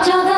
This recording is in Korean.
어쩌다